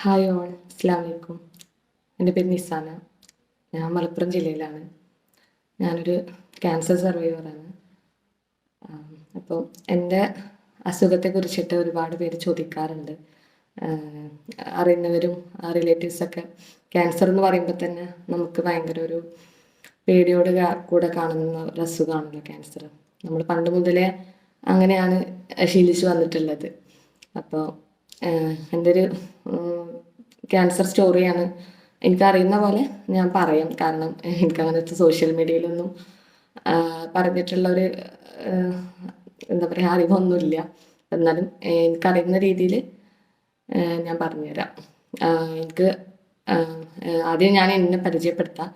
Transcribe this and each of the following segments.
Hi all. അസ്ലാം വലൈക്കും എന്റെ പേര് നിസാന. ഞാൻ മലപ്പുറം ജില്ലയിലാണ്. ഞാനൊരു ക്യാൻസർ സർവൈവറാണ് അപ്പോൾ എന്റെ അസുഖത്തെക്കുറിച്ചിട്ട് ഒരുപാട് പേര് ചോദിക്കാറുണ്ട്. അറിയുന്നവരും റിലേറ്റീവ്സൊക്കെ ക്യാൻസർ എന്ന് പറയുമ്പോൾ തന്നെ നമുക്ക് ഭയങ്കര ഒരു പേടിയോട് കൂടെ കാണുന്ന ഒരു അസുഖമാണല്ലോ ക്യാൻസർ നമ്മൾ പണ്ട് മുതലേ അങ്ങനെയാണ് ശീലിച്ചു വന്നിട്ടുള്ളത്. അപ്പോൾ എന്റെ ഒരു ക്യാൻസർ സ്റ്റോറിയാണ് എനിക്കറിയുന്ന പോലെ ഞാൻ പറയാം. കാരണം എനിക്ക് അങ്ങനത്തെ സോഷ്യൽ മീഡിയയിലൊന്നും പറഞ്ഞിട്ടുള്ള ഒരു എന്താ പറയുക അറിവൊന്നുമില്ല. എന്നാലും എനിക്കറിയുന്ന രീതിയിൽ ഞാൻ പറഞ്ഞുതരാം. എനിക്ക് ആദ്യം ഞാൻ എന്നെ പരിചയപ്പെടുത്താം.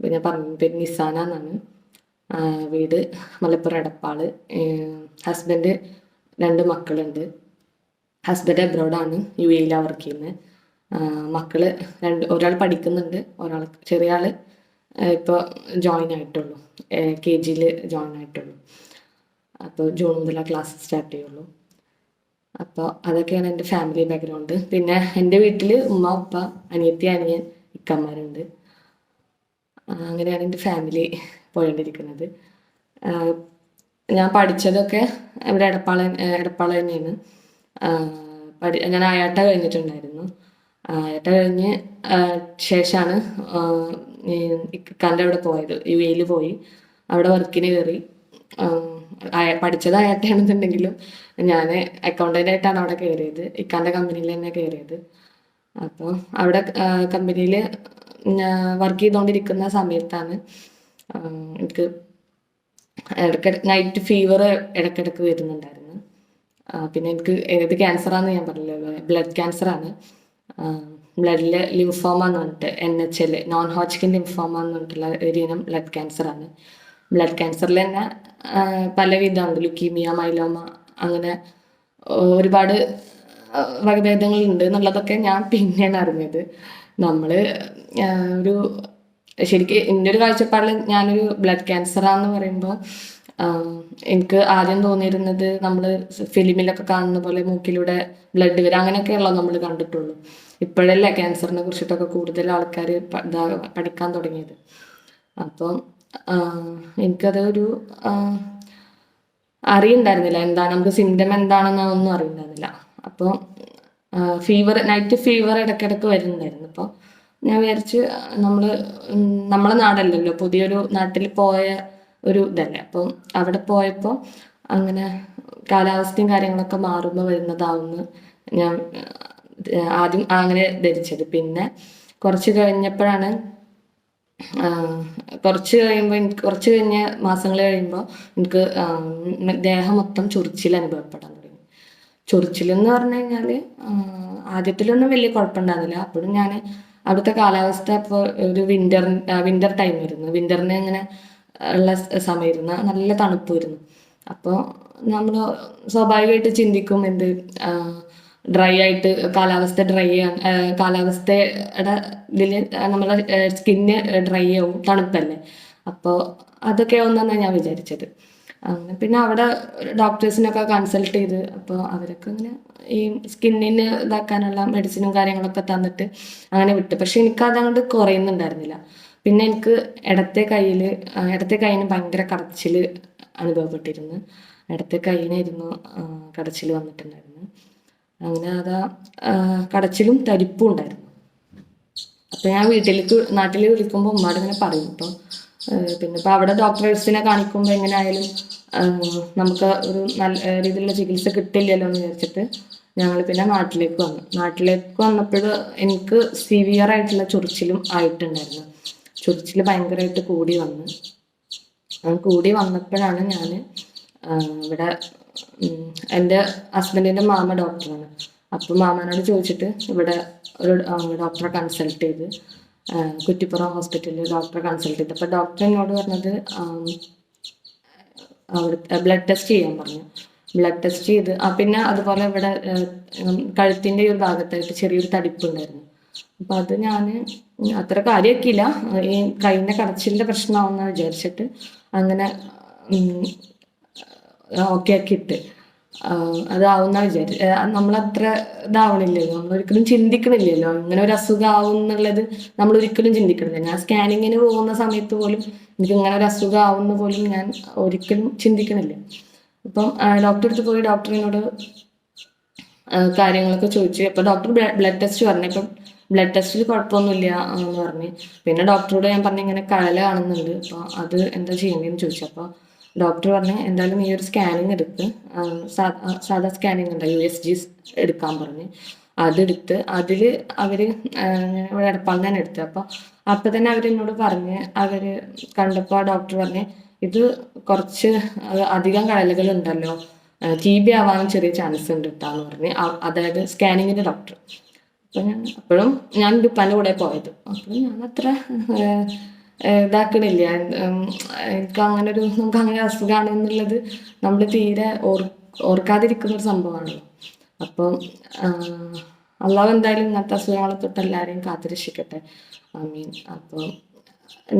പിന്നെ പറഞ്ഞു പേര് നിസാന എന്നാണ്. വീട് മലപ്പുറം എടപ്പാൾ. ഹസ്ബൻഡ് രണ്ട് മക്കളുണ്ട്. ഹസ്ബൻഡ് അബ്രോഡാണ് യു എയിലാണ് വർക്ക് ചെയ്യുന്നത് മക്കൾ രണ്ട് ഒരാൾ പഠിക്കുന്നുണ്ട് ഒരാൾ ചെറിയ ആൾ ഇപ്പോൾ ജോയിൻ ആയിട്ടുള്ളൂ. കെ ജിയിൽ ജോയിൻ ആയിട്ടുള്ളൂ. അപ്പോൾ ജൂൺ മുതലാണ് ക്ലാസ് സ്റ്റാർട്ട് ചെയ്യുള്ളൂ. അപ്പോൾ അതൊക്കെയാണ് എന്റെ ഫാമിലി ബാക്ക്ഗ്രൗണ്ട് പിന്നെ എന്റെ വീട്ടിൽ ഉമ്മ ഉപ്പ അനിയത്തി അനിയൻ ഇക്കന്മാരുണ്ട്. അങ്ങനെയാണ് എന്റെ ഫാമിലി പോയിക്കൊണ്ടിരിക്കുന്നത്. ഞാൻ പഠിച്ചതൊക്കെ ഇവിടെ എടപ്പാള എടപ്പാള തന്നെയാണ്. പഠി ഞാൻ ആയാട്ട കഴിഞ്ഞിട്ടുണ്ടായിരുന്നു. ആയാട്ട കഴിഞ്ഞ് ശേഷമാണ് ഇക്കാന്റെ അവിടെ പോയത്. യു എയിൽ പോയി. അവിടെ വർക്കിന് കയറി. പഠിച്ചത് ആയാട്ടാണെന്നുണ്ടെങ്കിലും ഞാൻ അക്കൗണ്ടന്റ് ആയിട്ടാണ് അവിടെ കയറിയത്. ഇക്കാന്റെ കമ്പനിയിൽ തന്നെ കയറിയത്. അപ്പോൾ അവിടെ കമ്പനിയിൽ വർക്ക് ചെയ്തുകൊണ്ടിരിക്കുന്ന സമയത്താണ് എനിക്ക് ഇടയ്ക്കിടയ്ക്ക് നൈറ്റ് ഫീവർ ഇടയ്ക്കിടയ്ക്ക് വരുന്നുണ്ടായിരുന്നു. പിന്നെ എനിക്ക് ഏത് ക്യാൻസറാന്ന് ഞാൻ പറഞ്ഞല്ലോ ബ്ലഡ് ക്യാൻസറാണ് ബ്ലഡിൽ ലിംഫോമ എന്ന് പറഞ്ഞിട്ട് N H L non Hodgkin lymphoma എന്ന് പറഞ്ഞിട്ടുള്ള ഒരു ഇനം ബ്ലഡ് ക്യാൻസറാണ് ബ്ലഡ് ക്യാൻസറിൽ തന്നെ പല വിധമുണ്ട് ലുക്കീമിയ മൈലോമ അങ്ങനെ ഒരുപാട് വകഭേദങ്ങളുണ്ട് എന്നുള്ളതൊക്കെ ഞാൻ പിന്നെയാണ് അറിഞ്ഞത്. നമ്മൾ ഒരു ശരിക്കും എന്റെ ഒരു കാഴ്ചപ്പാടിൽ ഞാനൊരു ബ്ലഡ് ക്യാൻസറാന്ന് പറയുമ്പോൾ എനിക്ക് ആദ്യം തോന്നിയിരുന്നത് നമ്മൾ ഫിലിമിലൊക്കെ കാണുന്ന പോലെ മൂക്കിലൂടെ ബ്ലഡ് വരും. അങ്ങനെയൊക്കെയുള്ള നമ്മൾ കണ്ടിട്ടുള്ളൂ. ഇപ്പോഴല്ലേ ക്യാൻസറിനെ കുറിച്ചിട്ടൊക്കെ കൂടുതൽ ആൾക്കാർ പഠിക്കാൻ തുടങ്ങിയത്. അപ്പം എനിക്കത് ഒരു അറിയുണ്ടായിരുന്നില്ല എന്താ നമുക്ക് സിംറ്റം എന്താണെന്ന് ഒന്നും അറിയുന്നില്ല അപ്പോൾ ഫീവർ നൈറ്റ് ഫീവർ ഇടയ്ക്കിടയ്ക്ക് വരുന്നുണ്ടായിരുന്നു. അപ്പോൾ ഞാൻ വിചാരിച്ച് നമ്മൾ നമ്മളെ നാടല്ലല്ലോ. പുതിയൊരു നാട്ടിൽ പോയ ഒരു ഇതല്ലേ. അപ്പം അവിടെ പോയപ്പോൾ അങ്ങനെ കാലാവസ്ഥയും കാര്യങ്ങളൊക്കെ മാറുമ്പോൾ വരുന്നതാവുമെന്ന് ഞാൻ ആദ്യം അങ്ങനെ ധരിച്ചത്. പിന്നെ കുറച്ച് കഴിഞ്ഞപ്പോഴാണ് കുറച്ച് കഴിയുമ്പോൾ എനിക്ക് കുറച്ച് കഴിഞ്ഞ മാസങ്ങൾ കഴിയുമ്പോൾ എനിക്ക് ദേഹം മൊത്തം ചൊറിച്ചിൽ അനുഭവപ്പെടാൻ തുടങ്ങി. ചൊറിച്ചിലെന്ന് പറഞ്ഞു കഴിഞ്ഞാൽ ആദ്യത്തിലൊന്നും വലിയ കുഴപ്പമുണ്ടായിരുന്നില്ല. അപ്പോഴും ഞാൻ അവിടുത്തെ കാലാവസ്ഥ ഇപ്പോൾ ഒരു വിന്റർ വിന്റർ ടൈം വരുന്നു വിന്ററിന് ഇങ്ങനെ ഉള്ള സമയമായിരുന്നു. നല്ല തണുപ്പായിരുന്നു. അപ്പോൾ നമ്മൾ സ്വാഭാവികമായിട്ട് ചിന്തിക്കും എന്ത് ഡ്രൈ ആയിട്ട് കാലാവസ്ഥ ഡ്രൈ ആണ് കാലാവസ്ഥയുടെ ഇതിൽ നമ്മളെ സ്കിന്ന് ഡ്രൈ ആവും തണുപ്പല്ലേ. അപ്പോൾ അതൊക്കെ ഒന്നാണ് ഞാൻ വിചാരിച്ചത്. അങ്ങനെ പിന്നെ അവിടെ ഡോക്ടേഴ്സിനൊക്കെ കൺസൾട്ട് ചെയ്ത് അപ്പോൾ അവരൊക്കെ ഇങ്ങനെ ഈ സ്കിന്നിന് ഇതാക്കാനുള്ള മെഡിസിനും കാര്യങ്ങളൊക്കെ തന്നിട്ട് അങ്ങനെ വിട്ടു. പക്ഷെ എനിക്കതങ്ങോട്ട് കുറയുന്നുണ്ടായിരുന്നില്ല. പിന്നെ എനിക്ക് ഇടത്തെ കയ്യിൽ ഇടത്തെ കൈയിന് ഭയങ്കര കടച്ചിൽ അനുഭവപ്പെട്ടിരുന്നു. ഇടത്തെ കൈയിനായിരുന്നു കടച്ചിൽ വന്നിട്ടുണ്ടായിരുന്നു അങ്ങനെ അതാ കടച്ചിലും തരിപ്പും ഉണ്ടായിരുന്നു. അപ്പൊ ഞാൻ വീട്ടിലേക്ക് നാട്ടിൽ വിളിക്കുമ്പോൾ ഉമ്മാട് ഇങ്ങനെ പറയും. ഇപ്പം പിന്നെ ഇപ്പൊ അവിടെ ഡോക്ടേഴ്സിനെ കാണിക്കുമ്പോൾ എങ്ങനെയായാലും നമുക്ക് ഒരു നല്ല രീതിയിലുള്ള ചികിത്സ കിട്ടില്ലല്ലോ എന്ന് വിചാരിച്ചിട്ട് ഞങ്ങൾ പിന്നെ നാട്ടിലേക്ക് വന്നു. നാട്ടിലേക്ക് വന്നപ്പോൾ എനിക്ക് സിവിയർ ആയിട്ടുള്ള ചൊറിച്ചിലും ആയിട്ടുണ്ടായിരുന്നു. ചൊറിച്ചിൽ ഭയങ്കരമായിട്ട് കൂടി വന്ന്. കൂടി വന്നപ്പോഴാണ് ഞാൻ ഇവിടെ എന്റെ ഹസ്ബൻഡിന്റെ മാമ ഡോക്ടറാണ്. അപ്പോൾ മാമനോട് ചോദിച്ചിട്ട് ഇവിടെ ഒരു ഡോക്ടറെ കൺസൾട്ട് ചെയ്ത് കുറ്റിപ്പുറം ഹോസ്പിറ്റലിൽ ഡോക്ടറെ കൺസൾട്ട് ചെയ്ത്. അപ്പോൾ ഡോക്ടർ എന്നോട് പറഞ്ഞത് അവിടുത്തെ ബ്ലഡ് ടെസ്റ്റ് ചെയ്യാൻ പറഞ്ഞു. ബ്ലഡ് ടെസ്റ്റ് ചെയ്ത് ആ പിന്നെ അതുപോലെ ഇവിടെ കഴുത്തിന്റെ ഒരു ഭാഗത്തായിട്ട് ചെറിയൊരു തടിപ്പുണ്ടായിരുന്നു. അപ്പം അത് ഞാൻ അത്ര കാര്യമാക്കിയില്ല ഈ കൈയിന്റെ കടച്ചിലിന്റെ പ്രശ്നമാവുന്ന വിചാരിച്ചിട്ട് അങ്ങനെ ഓക്കെ ആക്കിയിട്ട്. അതാവുന്ന വിചാരി നമ്മളത്ര ഇതാവണില്ലല്ലോ. നമ്മൾ ഒരിക്കലും ചിന്തിക്കണില്ലല്ലോ. ഇങ്ങനെ ഒരു അസുഖം ആവും എന്നുള്ളത് നമ്മൾ ഒരിക്കലും ചിന്തിക്കണില്ല. ഞാൻ സ്കാനിങ്ങിന് പോകുന്ന സമയത്ത് പോലും എനിക്ക് ഇങ്ങനെ ഒരു അസുഖം ആവുന്ന പോലും ഞാൻ ഒരിക്കലും ചിന്തിക്കണില്ല. ഇപ്പം ഡോക്ടറെ അടുത്ത് പോയി ഡോക്ടറിനോട് കാര്യങ്ങളൊക്കെ ചോദിച്ചു. അപ്പോൾ ഡോക്ടർ ബ്ലഡ് ടെസ്റ്റ് പറഞ്ഞു അപ്പം ബ്ലഡ് ടെസ്റ്റിൽ കുഴപ്പമൊന്നുമില്ല എന്ന് പറഞ്ഞ്. പിന്നെ ഡോക്ടറോട് ഞാൻ പറഞ്ഞു ഇങ്ങനെ കഴല കാണുന്നുണ്ട് അപ്പോൾ അത് എന്താ ചെയ്യേണ്ടതെന്ന് ചോദിച്ചു. അപ്പോൾ ഡോക്ടർ പറഞ്ഞു എന്തായാലും ഈ ഒരു സ്കാനിങ് എടുത്ത് സാധാ സ്കാനിങ് ഉണ്ട് യു എസ് ജി എടുക്കാൻ പറഞ്ഞ്. അതെടുത്ത് അതിൽ അവർ ഇവിടെ എടപ്പാളിൽ തന്നെ എടുത്ത്. അപ്പോൾ അപ്പം തന്നെ അവരെന്നോട് പറഞ്ഞ് അവർ കണ്ടപ്പോൾ ഡോക്ടർ പറഞ്ഞ് ഇത് കുറച്ച് അധികം കഴലുകൾ ഉണ്ടല്ലോ ടി ബി ആവാനും ചെറിയ ചാൻസ് ഉണ്ട് കേട്ടാന്ന് പറഞ്ഞ്. അ- അതായത് സ്കാനിങ്ങിന്റെ ഡോക്ടർ. അപ്പം ഞാൻ അപ്പോഴും ഞാൻ ഉപ്പാന്റെ കൂടെ പോയത്. അപ്പോൾ ഞാൻ അത്ര ഇതാക്കണില്ല. എനിക്ക് അങ്ങനെ ഒരു നമുക്ക് അങ്ങനെ അസുഖമാണ് എന്നുള്ളത് നമ്മൾ തീരെ ഓർ ഓർക്കാതിരിക്കുന്ന ഒരു സംഭവമാണല്ലോ അപ്പം അള്ളാഹ് എന്തായാലും ഇങ്ങനത്തെ അസുഖങ്ങളെ തൊട്ട് എല്ലാവരെയും കാത്തുരക്ഷിക്കട്ടെ. ഐ മീൻ അപ്പം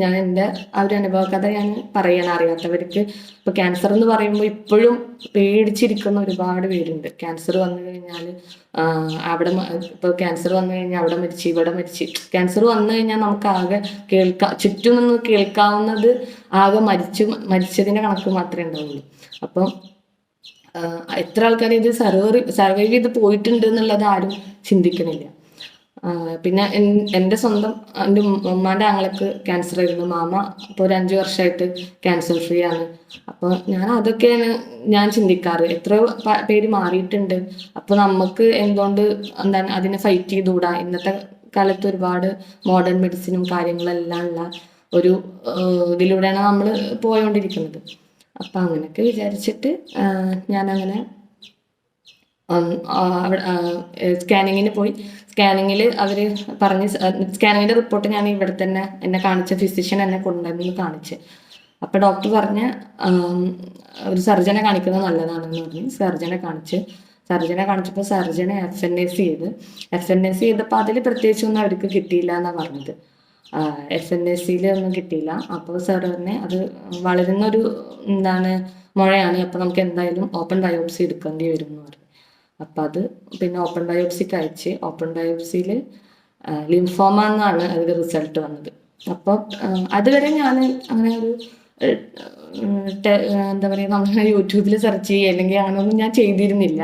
ഞാൻ എന്റെ ആ ഒരു അനുഭവ കഥ ഞാൻ പറയണം അറിയാത്തവർക്ക്. ഇപ്പൊ ക്യാൻസർ എന്ന് പറയുമ്പോൾ ഇപ്പോഴും പേടിച്ചിരിക്കുന്ന ഒരുപാട് പേരുണ്ട്. ക്യാൻസർ വന്നു കഴിഞ്ഞാൽ അവിടെ ഇപ്പൊ ക്യാൻസർ വന്നു കഴിഞ്ഞാൽ അവിടെ മരിച്ചു ഇവിടെ മരിച്ചു. ക്യാൻസർ വന്നു കഴിഞ്ഞാൽ നമുക്ക് ആകെ കേൾക്കാം ചുറ്റും നിന്ന് കേൾക്കാവുന്നത് ആകെ മരിച്ചു മരിച്ചതിന്റെ കണക്ക് മാത്രമേ ഉണ്ടാവുള്ളൂ. അപ്പം എത്ര ആൾക്കാർ ഇത് സർവൈവ് സർവൈവ് ചെയ്ത് പോയിട്ടുണ്ട് എന്നുള്ളത് ആരും ചിന്തിക്കണില്ല. പിന്നെ എന്റെ സ്വന്തം എന്റെ ഉമ്മാന്റെ ആങ്ങളക്ക് ക്യാൻസർ ആയിരുന്നു. മാമ ഇപ്പോൾ ഒരു അഞ്ച് വർഷമായിട്ട് ക്യാൻസർ ഫ്രീ ആണ്. അപ്പോൾ ഞാൻ അതൊക്കെയാണ് ഞാൻ ചിന്തിക്കാറ്. എത്രയോ പേര് മാറിയിട്ടുണ്ട്. അപ്പോൾ നമുക്ക് എന്തുകൊണ്ട് എന്താണ് അതിനെ ഫൈറ്റ് ചെയ്തുകൂടാ? ഇന്നത്തെ കാലത്ത് ഒരുപാട് മോഡേൺ മെഡിസിനും കാര്യങ്ങളെല്ലാം ഉള്ള ഒരു ഇതിലൂടെയാണ് നമ്മൾ പോയോണ്ടിരിക്കുന്നത്. അപ്പം അങ്ങനെയൊക്കെ വിചാരിച്ചിട്ട് ഞാനങ്ങനെ സ്കാനിങ്ങിന് പോയി. സ്കാനിങ്ങിൽ അവർ പറഞ്ഞ് സ്കാനിങ്ങിന്റെ റിപ്പോർട്ട് ഞാൻ ഇവിടെ തന്നെ എന്നെ കാണിച്ച ഫിസിഷ്യൻ എന്നെ കൊണ്ടുവന്ന് കാണിച്ച്. അപ്പോൾ ഡോക്ടർ പറഞ്ഞ് ഒരു സർജനെ കാണിക്കുന്നത് നല്ലതാണെന്ന് പറഞ്ഞ്. സർജനെ കാണിച്ച്. സർജനെ കാണിച്ചപ്പോൾ സർജനെ എഫ് എൻ എസ് ചെയ്ത്. എഫ് എൻ എസ് ചെയ്തപ്പോൾ അതിൽ പ്രത്യേകിച്ചൊന്നും അവർക്ക് കിട്ടിയില്ല എന്നാണ് പറഞ്ഞത്. എഫ് എൻ എസ് സിയിൽ ഒന്നും കിട്ടിയില്ല. അപ്പോൾ സർ പറഞ്ഞ് അത് വളരുന്നൊരു എന്താണ് മുഴയാണ്. അപ്പോൾ നമുക്ക് എന്തായാലും ഓപ്പൺ ബയോപ്സി എടുക്കേണ്ടി വരും എന്ന് പറഞ്ഞു. അപ്പം അത് പിന്നെ ഓപ്പൺ ബയോപ്സിക്ക് അയച്ച് ഓപ്പൺ ബയോപ്സിയിൽ ലിംഫോമ എന്നാണ് അതിൽ റിസൾട്ട് വന്നത്. അപ്പോൾ അതുവരെ ഞാൻ അങ്ങനെ ഒരു എന്താ പറയുക നമ്മൾ യൂട്യൂബിൽ സെർച്ച് ചെയ്യുക അല്ലെങ്കിൽ അങ്ങനെയൊന്നും ഞാൻ ചെയ്തിരുന്നില്ല.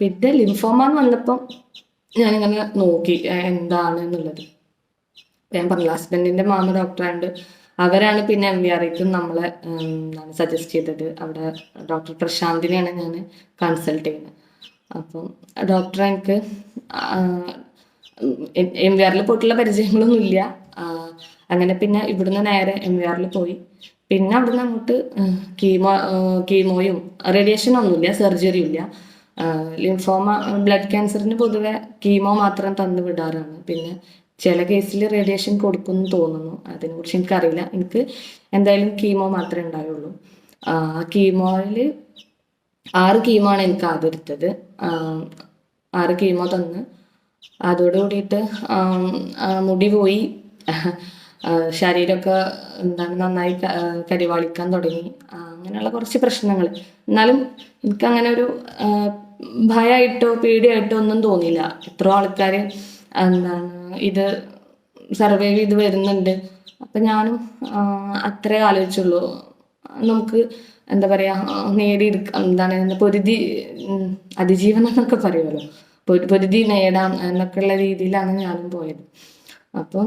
പിന്നെ ലിംഫോമ എന്ന് വന്നപ്പം ഞാനിങ്ങനെ നോക്കി എന്താണ് എന്നുള്ളത്. ഞാൻ പറഞ്ഞു ഹസ്ബൻഡിന്റെ മാമ ഡോക്ടറാണ്ട് അവരാണ് പിന്നെ എം വി ആറേക്കും നമ്മളെ സജസ്റ്റ് ചെയ്തത്. അവിടെ ഡോക്ടർ പ്രശാന്തിനെയാണ് ഞാൻ കൺസൾട്ട് ചെയ്യുന്നത്. അപ്പം ഡോക്ടർ എനിക്ക് എം വി ആറിൽ പോയിട്ടുള്ള പരിചയങ്ങളൊന്നും ഇല്ല അങ്ങനെ പിന്നെ ഇവിടുന്ന് നേരെ എം വി ആറിൽ പോയി. പിന്നെ അവിടുന്ന് അങ്ങോട്ട് കീമോ കീമോയും റേഡിയേഷൻ ഒന്നുമില്ല സർജറി ഇല്ല. ലിംഫോമ ബ്ലഡ് ക്യാൻസറിന് പൊതുവെ കീമോ മാത്രം തന്നു വിടാറാണ്. പിന്നെ ചില കേസിൽ റേഡിയേഷൻ കൊടുക്കുമെന്ന് തോന്നുന്നു. അതിനെക്കുറിച്ച് എനിക്കറിയില്ല. എനിക്ക് എന്തായാലും കീമോ മാത്രമേ ഉണ്ടായുള്ളൂ. കീമോയിൽ ആറ് കീമാണ് എനിക്ക് ആദ്യം എടുത്തത്. ആറ് കീമോ തന്ന്. അതോട് കൂടിയിട്ട് മുടി പോയി. ശരീരമൊക്കെ എന്താണ് നന്നായി കരിവാളിക്കാൻ തുടങ്ങി. അങ്ങനെയുള്ള കുറച്ച് പ്രശ്നങ്ങൾ എന്നാലും എനിക്കങ്ങനെ ഒരു ഭയമായിട്ടോ പേടിയായിട്ടോ ഒന്നും തോന്നിയില്ല. എത്ര ആൾക്കാർ എന്താണ് ഇത് സർവൈവ് ചെയ്ത് വരുന്നുണ്ട്. അപ്പം ഞാനും അത്രേ ആലോചിച്ചുള്ളൂ. നമുക്ക് എന്താ പറയാ നേടിയെടുക്കാം എന്താണ് എന്താ പൊരുതി അതിജീവനം എന്നൊക്കെ പറയുമല്ലോ. പൊരുതി നേടാം എന്നൊക്കെയുള്ള രീതിയിലാണ് ഞാനും പോയത്. അപ്പം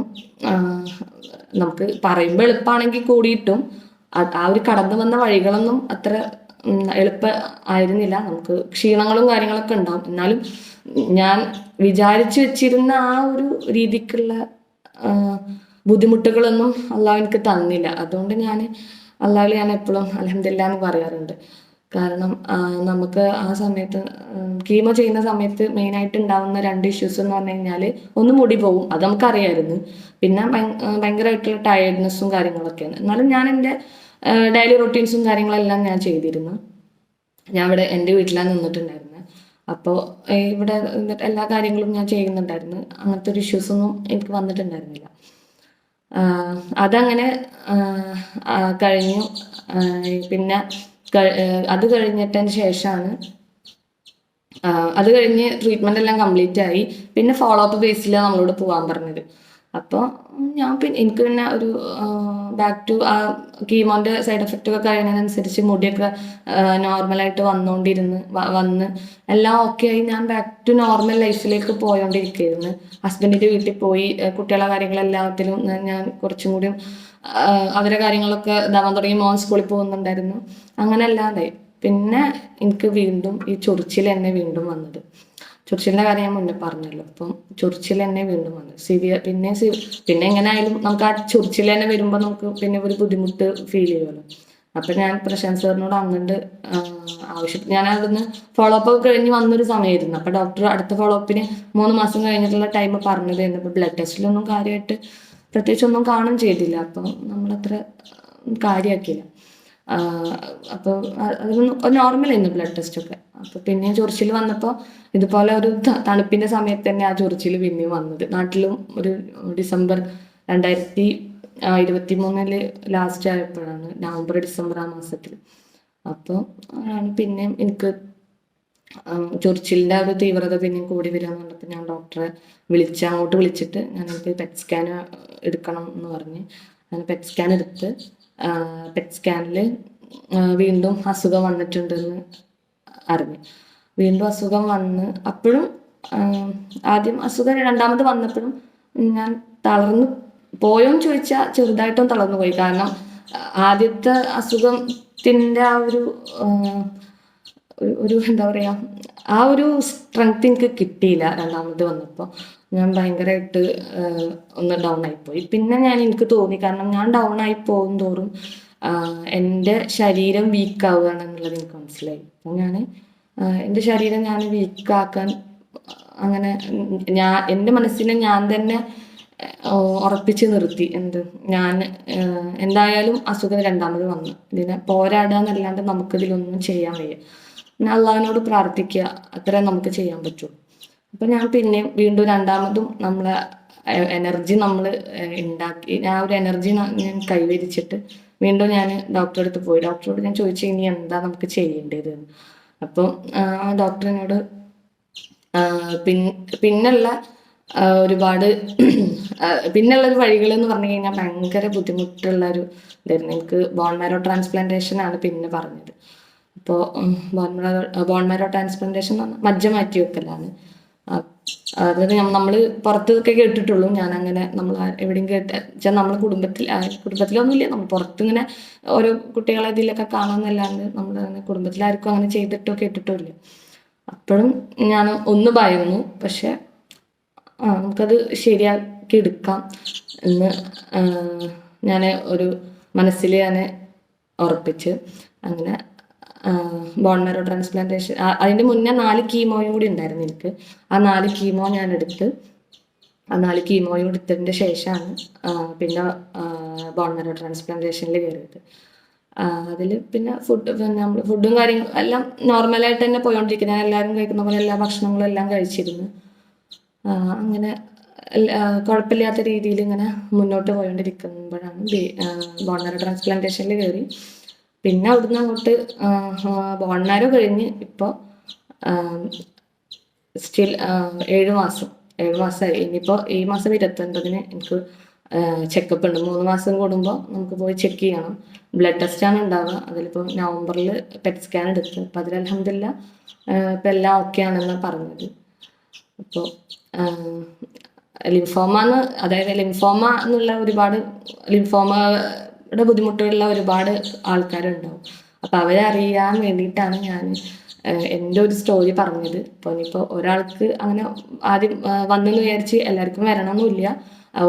നമുക്ക് പറയുമ്പോൾ എളുപ്പമാണെങ്കിൽ കൂടിയിട്ടും ആ ഒരു കടന്നു വന്ന വഴികളൊന്നും അത്ര എളുപ്പ ആയിരുന്നില്ല. നമുക്ക് ക്ഷീണങ്ങളും കാര്യങ്ങളൊക്കെ ഉണ്ടാവും. എന്നാലും ഞാൻ വിചാരിച്ചു വെച്ചിരുന്ന ആ ഒരു രീതിക്കുള്ള ബുദ്ധിമുട്ടുകളൊന്നും അല്ല എനിക്ക് തന്നില്ല. അതുകൊണ്ട് ഞാൻ അള്ളാഹുൽ ഞാൻ എപ്പോഴും അലഹമില്ല എന്ന് പറയാറുണ്ട്. കാരണം നമുക്ക് ആ സമയത്ത് കീമോ ചെയ്യുന്ന സമയത്ത് മെയിനായിട്ട് ഉണ്ടാകുന്ന രണ്ട് ഇഷ്യൂസ് എന്ന് പറഞ്ഞു കഴിഞ്ഞാൽ ഒന്ന് മുടി പോവും അത് നമുക്കറിയായിരുന്നു. പിന്നെ ഭയങ്കരമായിട്ടുള്ള ടയർഡ്നെസ്സും കാര്യങ്ങളൊക്കെയാണ്. എന്നാലും ഞാൻ എന്റെ ഡെയിലി റൊട്ടീൻസും കാര്യങ്ങളെല്ലാം ഞാൻ ചെയ്തിരുന്നു. ഞാൻ ഇവിടെ എന്റെ വീട്ടിലാണ് നിന്നിട്ടുണ്ടായിരുന്നത് അപ്പോൾ ഇവിടെ എല്ലാ കാര്യങ്ങളും ഞാൻ ചെയ്യുന്നുണ്ടായിരുന്നു. അങ്ങനത്തെ ഒരു ഇഷ്യൂസ് ഒന്നും എനിക്ക് വന്നിട്ടുണ്ടായിരുന്നില്ല. അതങ്ങനെ കഴിഞ്ഞു. പിന്നെ അത് കഴിഞ്ഞിട്ടതിന് ശേഷമാണ് അത് കഴിഞ്ഞ് ട്രീറ്റ്മെന്റ് എല്ലാം കംപ്ലീറ്റ് ആയി. പിന്നെ ഫോളോ അപ്പ് ബേസിലാണ് നമ്മളോട് പോകാൻ പറഞ്ഞത്. അപ്പോൾ ഞാൻ പിന്നെ എനിക്ക് പിന്നെ ഒരു ബാക്ക് ടു ആ കീമോന്റെ സൈഡ് എഫക്റ്റൊക്കെ കഴിയുന്നതിനനുസരിച്ച് മുടിയൊക്കെ നോർമലായിട്ട് വന്നുകൊണ്ടിരുന്ന് വന്ന് എല്ലാം ഓക്കെ ആയി. ഞാൻ ബാക്ക് ടു നോർമൽ ലൈഫിലേക്ക് പോയോണ്ടിരിക്കുകയായിരുന്നു ഹസ്ബൻഡിന്റെ വീട്ടിൽ പോയി കുട്ടികളെ കാര്യങ്ങളെല്ലാത്തിലും ഞാൻ- കുറച്ചും കൂടി അവരെ കാര്യങ്ങളൊക്കെ ഇതാവാൻ തുടങ്ങി. മോൻ സ്കൂളിൽ പോകുന്നുണ്ടായിരുന്നു. അങ്ങനെ അല്ലാതായി. പിന്നെ എനിക്ക് വീണ്ടും ഈ ചൊറിച്ചിൽ എന്നെ വീണ്ടും വന്നത്. ചൊറിച്ചിലിന്റെ കാര്യം ഞാൻ മുന്നേ പറഞ്ഞല്ലോ. അപ്പം ചുർച്ചിൽ തന്നെ വീണ്ടും വന്നു. സിവിയർ പിന്നെ പിന്നെ എങ്ങനെ ആയാലും നമുക്ക് ആ ചുർച്ചിൽ തന്നെ വരുമ്പോൾ നമുക്ക് പിന്നെ ഒരു ബുദ്ധിമുട്ട് ഫീൽ ചെയ്യുമല്ലോ. അപ്പൊ ഞാൻ പ്രശാന്ത് സാറിനോട് അങ്ങോട്ട് ആവശ്യം. ഞാൻ അവിടുന്ന് ഫോളോ അപ്പ് കഴിഞ്ഞ് വന്നൊരു സമയമായിരുന്നു. അപ്പൊ ഡോക്ടർ അടുത്ത ഫോളോ അപ്പിന് മൂന്ന് മാസം കഴിഞ്ഞിട്ടുള്ള ടൈം പറഞ്ഞതായിരുന്നു. ഇപ്പൊ ബ്ലഡ് ടെസ്റ്റിലൊന്നും കാര്യമായിട്ട് പ്രത്യേകിച്ച് ഒന്നും കാണും ചെയ്തില്ല. അപ്പൊ നമ്മളത്ര കാര്യമാക്കിയില്ല. അപ്പോൾ അതൊന്നും നോർമലായിരുന്നു ബ്ലഡ് ടെസ്റ്റ് ഒക്കെ. അപ്പോൾ പിന്നെ ചൊറിച്ചിൽ വന്നപ്പോൾ ഇതുപോലെ ഒരു തണുപ്പിന്റെ സമയത്ത് തന്നെ ആ ചൊറിച്ചിൽ പിന്നെയും വന്നത്. നാട്ടിലും ഒരു ഡിസംബർ രണ്ടായിരത്തി ഇരുപത്തി മൂന്നിൽ ലാസ്റ്റ് ആയപ്പോഴാണ് നവംബർ ഡിസംബർ ആ മാസത്തിൽ. അപ്പോൾ ആണ് പിന്നെയും എനിക്ക് ചൊറിച്ചിലിന്റെ ഒരു തീവ്രത പിന്നെയും കൂടി വരാന്ന് പറഞ്ഞപ്പോൾ ഞാൻ ഡോക്ടറെ വിളിച്ച് അങ്ങോട്ട് വിളിച്ചിട്ട് ഞാൻ എനിക്ക് പെറ്റ് സ്കാൻ എടുക്കണം എന്ന് പറഞ്ഞ് ഞാൻ പെറ്റ് സ്കാൻ എടുത്ത് പെറ്റ് സ്കാനിൽ വീണ്ടും അസുഖം വന്നിട്ടുണ്ടെന്ന് അറിഞ്ഞു. വീണ്ടും അസുഖം വന്ന് അപ്പോഴും ആദ്യം അസുഖം രണ്ടാമത് വന്നപ്പോഴും ഞാൻ തളർന്നു പോയോന്ന് ചോദിച്ചാൽ ചെറുതായിട്ടും തളർന്നു പോയി. കാരണം ആദ്യത്തെ അസുഖത്തിന്റെ ആ ഒരു ഒരു- എന്താ പറയുക ആ ഒരു സ്ട്രെങ്ത് എനിക്ക് കിട്ടിയില്ല രണ്ടാമത് വന്നപ്പോൾ. ഞാൻ ഭയങ്കരമായിട്ട് ഒന്ന് ഡൗൺ ആയിപ്പോയി. പിന്നെ ഞാൻ എനിക്ക് തോന്നി കാരണം ഞാൻ ഡൗൺ ആയി പോകും തോറും എന്റെ ശരീരം വീക്ക് ആവുകയാണ് എന്നുള്ളത് എനിക്ക് മനസ്സിലായി. അപ്പം ഞാൻ എന്റെ ശരീരം ഞാൻ വീക്കാക്കാൻ അങ്ങനെ ഞാൻ എന്റെ മനസ്സിനെ ഞാൻ തന്നെ ഉറപ്പിച്ച് നിർത്തി. എന്ത് ഞാൻ എന്തായാലും അസുഖം രണ്ടാമത് വന്നു. ഇതിനെ പോരാടുക എന്നല്ലാണ്ട് നമുക്കിതിലൊന്നും ചെയ്യാൻ വയ്യ. അള്ളാഹിനോട് പ്രാർത്ഥിക്കുക അത്രേ നമുക്ക് ചെയ്യാൻ പറ്റൂ. അപ്പൊ ഞാൻ പിന്നെ വീണ്ടും രണ്ടാമതും നമ്മളെ എനർജി നമ്മൾ ഉണ്ടാക്കി ആ ഒരു എനർജി ഞാൻ കൈവരിച്ചിട്ട് വീണ്ടും ഞാൻ ഡോക്ടറെ അടുത്ത് പോയി. ഡോക്ടറോട് ഞാൻ ചോദിച്ചു ഇനി എന്താ നമുക്ക് ചെയ്യേണ്ടത്? അപ്പോൾ ആ ഡോക്ടറിനോട് പിന്നുള്ള ഒരുപാട് പിന്നുള്ള ഒരു വഴികൾ എന്ന് പറഞ്ഞു കഴിഞ്ഞാൽ ഭയങ്കര ബുദ്ധിമുട്ടുള്ള ഒരു ഇതായിരുന്നു. എനിക്ക് ബോൺ മാരോ ട്രാൻസ്പ്ലാന്റേഷൻ ആണ് പിന്നെ പറഞ്ഞത്. അപ്പോൾ ബോൺ മാരോ ബോൺ ട്രാൻസ്പ്ലാന്റേഷൻ മജ്ജ മാറ്റി വെക്കലാണ്. അതായത് നമ്മൾ പുറത്തൊക്കെ കേട്ടിട്ടുള്ളൂ. ഞാൻ അങ്ങനെ നമ്മൾ എവിടെയും കേട്ട വെച്ചാൽ നമ്മൾ കുടുംബത്തിൽ കുടുംബത്തിലൊന്നുമില്ല. നമ്മൾ പുറത്ത് ഇങ്ങനെ ഓരോ കുട്ടികളെ ഇതിലൊക്കെ കാണാമെന്നല്ലാണ്ട് നമ്മൾ അങ്ങനെ കുടുംബത്തിലാർക്കും അങ്ങനെ ചെയ്തിട്ടോ കേട്ടിട്ടോ ഇല്ല അപ്പോഴും ഞാൻ ഒന്ന് ഭയന്നു പക്ഷെ നമുക്കത് ശരിയാക്കി എടുക്കാം എന്ന് ഞാൻ ഒരു മനസ്സിൽ ഞാൻ ഉറപ്പിച്ച് അങ്ങനെ ബോൺ ട്രാൻസ്പ്ലാന്റേഷൻ അതിന്റെ മുന്നേ നാല് കീമോയും കൂടി ഉണ്ടായിരുന്നു എനിക്ക്. ആ നാല് കീമോ ഞാൻ എടുത്ത് ആ നാല് കീമോയും എടുത്തതിന്റെ ശേഷമാണ് പിന്നെ ബോൺ ട്രാൻസ്പ്ലാന്റേഷനിൽ കയറിയത്. അതിൽ പിന്നെ ഫുഡ് നമ്മൾ ഫുഡും കാര്യങ്ങളും എല്ലാം നോർമലായിട്ട് തന്നെ പോയോണ്ടിരിക്കുന്നത് ഞാൻ എല്ലാവരും കഴിക്കുന്ന പോലെ എല്ലാ ഭക്ഷണങ്ങളും എല്ലാം കഴിച്ചിരുന്നു. അങ്ങനെ കുഴപ്പമില്ലാത്ത രീതിയിൽ ഇങ്ങനെ മുന്നോട്ട് പോയോണ്ടിരിക്കുമ്പോഴാണ് ബോൺമാരോ ട്രാൻസ്പ്ലാന്റേഷനിൽ കയറി. പിന്നെ അവിടുന്ന് അങ്ങോട്ട് ബോൺമാരോ കഴിഞ്ഞ് ഇപ്പോൾ സ്റ്റിൽ ഏഴ് മാസം ഏഴ് മാസമായി ഇനിയിപ്പോൾ ഈ മാസം ഇരുപത്തൊൻപതിന് എനിക്ക് ചെക്കപ്പ് ഉണ്ട്. മൂന്ന് മാസം കൂടുമ്പോൾ നമുക്ക് പോയി ചെക്ക് ചെയ്യണം. ബ്ലഡ് ടെസ്റ്റ് ആണ് ഉണ്ടാവുക. അതിലിപ്പോൾ നവംബറിൽ പെറ്റ് സ്കാൻ എടുത്ത്. അപ്പോൾ അതിൽ അലഹമില്ല ഇപ്പം എല്ലാം ഓക്കെ ആണെന്ന് പറഞ്ഞത്. അപ്പോൾ ലിംഫോമ എന്ന് അതായത് ലിംഫോമ എന്നുള്ള ഒരുപാട് ലിംഫോമയുടെ ബുദ്ധിമുട്ടുള്ള ഒരുപാട് ആൾക്കാരുണ്ടാവും. അപ്പോൾ അവരെ അറിയാൻ വേണ്ടിയിട്ടാണ് ഞാൻ എന്റെ ഒരു സ്റ്റോറി പറഞ്ഞത്. അപ്പോൾ ഇനിയിപ്പോൾ ഒരാൾക്ക് അങ്ങനെ ആദ്യം വന്നെന്ന് വിചാരിച്ച് എല്ലാവർക്കും വരണമെന്നില്ല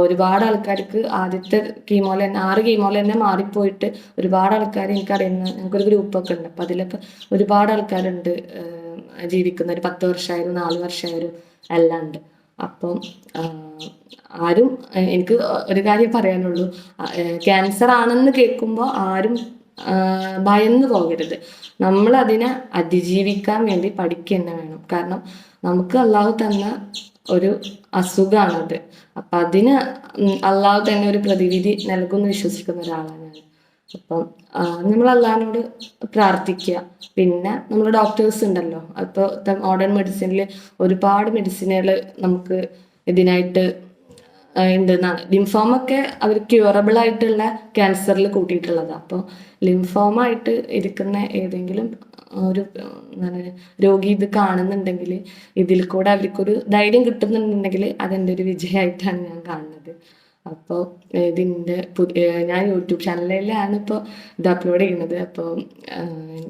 ഒരുപാട് ആൾക്കാർക്ക് ആദ്യത്തെ കീമോയിൽ തന്നെ ആറ് കീമോയിൽ തന്നെ മാറിപ്പോയിട്ട് ഒരുപാട് ആൾക്കാർ എനിക്കറിയുന്ന ഞങ്ങൾക്കൊരു ഗ്രൂപ്പൊക്കെ ഉണ്ട്. അപ്പോൾ അതിലൊക്കെ ഒരുപാട് ആൾക്കാരുണ്ട് ജീവിക്കുന്ന ഒരു പത്ത് വർഷമായാലും നാല് വർഷമായാലും എല്ലാം ഉണ്ട്. അപ്പം ആരും എനിക്ക് ഒരു കാര്യം പറയാനുള്ളൂ. ക്യാൻസർ ആണെന്ന് കേൾക്കുമ്പോൾ ആരും ഭയന്ന് പോകരുത്. നമ്മൾ അതിനെ അതിജീവിക്കാൻ വേണ്ടി പഠിക്കുക തന്നെ വേണം. കാരണം നമുക്ക് അള്ളാഹു തന്ന ഒരു അസുഖമാണത് അപ്പം അതിന് അള്ളാഹു തന്നെ ഒരു പ്രതിവിധി നൽകുമെന്ന് വിശ്വസിക്കുന്ന ഒരാളാണ് ഞാൻ. അപ്പം നമ്മൾ അള്ളഹാനോട് പ്രാർത്ഥിക്കുക. പിന്നെ നമ്മൾ ഡോക്ടേഴ്സ് ഉണ്ടല്ലോ. അപ്പോൾ മോഡേൺ മെഡിസിനിൽ ഒരുപാട് മെഡിസിനുകൾ നമുക്ക് ഇതിനായിട്ട് ഉണ്ട് ഒക്കെ അവർ ക്യൂറബിൾ ആയിട്ടുള്ള ക്യാൻസറിൽ കൂട്ടിയിട്ടുള്ളതാണ് അപ്പോൾ ലിംഫോമ ആയിട്ട് ഇരിക്കുന്ന ഏതെങ്കിലും ഒരു രോഗി ഇത് കാണുന്നുണ്ടെങ്കിൽ ഇതിൽ കൂടെ അവർക്കൊരു ധൈര്യം കിട്ടുന്നുണ്ടെങ്കിൽ അതെന്റെ ഒരു വിജയമായിട്ടാണ് ഞാൻ കാണുന്നത്. അപ്പോൾ ഇതിന്റെ പുതിയ ഞാൻ യൂട്യൂബ് ചാനലിലാണ് ഇപ്പോൾ ഇത് അപ്ലോഡ് ചെയ്യുന്നത്. അപ്പോൾ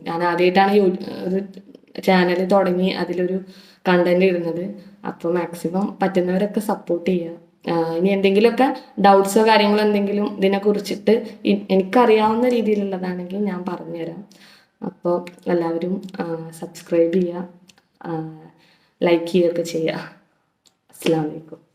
ഞാൻ ആദ്യമായിട്ടാണ് യൂ ഒരു ചാനൽ തുടങ്ങി അതിലൊരു കണ്ടന്റ് ഇടുന്നത്. അപ്പോൾ മാക്സിമം പറ്റുന്നവരൊക്കെ സപ്പോർട്ട് ചെയ്യുക ഇനി എന്തെങ്കിലുമൊക്കെ ഡൗട്ട്സോ കാര്യങ്ങളോ എന്തെങ്കിലും ഇതിനെ കുറിച്ചിട്ട് എനിക്കറിയാവുന്ന രീതിയിലുള്ളതാണെങ്കിൽ ഞാൻ പറഞ്ഞുതരാം. അപ്പോൾ എല്ലാവരും സബ്സ്ക്രൈബ് ചെയ്യുക ലൈക്ക് ചെയ്യുകയൊക്കെ ചെയ്യുക അസ്സാം വലൈക്കും